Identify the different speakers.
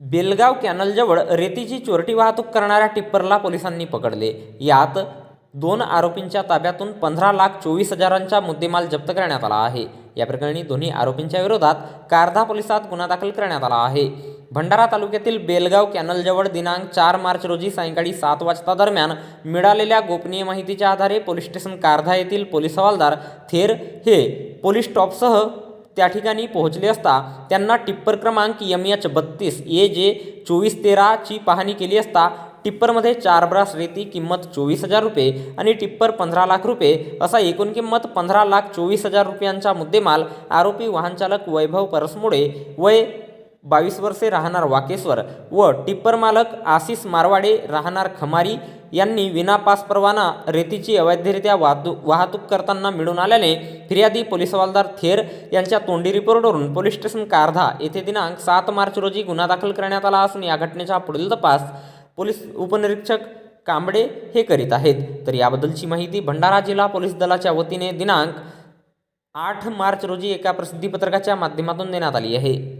Speaker 1: बेलगाव कॅनलजवळ रेतीची चोरटी वाहतूक करणाऱ्या टिप्परला पोलिसांनी पकडले. यात दोन आरोपींच्या ताब्यातून पंधरा लाख चोवीस हजारांचा मुद्देमाल जप्त करण्यात आला आहे. या प्रकरणी दोन्ही आरोपींच्या विरोधात कारधा पोलिसात गुन्हा दाखल करण्यात आला आहे. भंडारा तालुक्यातील बेलगाव कॅनलजवळ दिनांक चार मार्च रोजी सायंकाळी सात वाजता दरम्यान मिळालेल्या गोपनीय माहितीच्या आधारे पोलीस स्टेशन कारधा येथील पोलीस हवालदार थेर हे पोलीस स्टॉपसह त्या ठिकाणी पोहोचले असता त्यांना टिप्पर क्रमांक यम एच बत्तीस ए जे चोवीस तेराची पाहणी केली असता टिप्परमध्ये चार ब्रास रेती किंमत चोवीस हजार रुपये आणि टिप्पर पंधरा लाख रुपये असा एकूण किंमत पंधरा लाख चोवीस हजार रुपयांचा मुद्देमाल आरोपी वाहनचालक वैभव परसमुळे वय बावीस वर्षे राहणार वाकेश्वर व टिप्पर मालक आशिष मारवाडे राहणार खमारी यांनी विनापास परवाना रेतीची अवैधरित्या वाहतूक वाहतूक करताना मिळून आल्याने फिर्यादी पोलीस हवालदार थेर यांच्या तोंडी रिपोर्टवरून पोलीस स्टेशन कारधा येथे दिनांक सात मार्च रोजी गुन्हा दाखल करण्यात आला असून या घटनेचा पुढील तपास पोलीस उपनिरीक्षक कांबडे हे करीत आहेत. तर याबद्दलची माहिती भंडारा जिल्हा पोलीस दलाच्या वतीने दिनांक आठ मार्च रोजी एका प्रसिद्धीपत्रकाच्या माध्यमातून देण्यात आली आहे.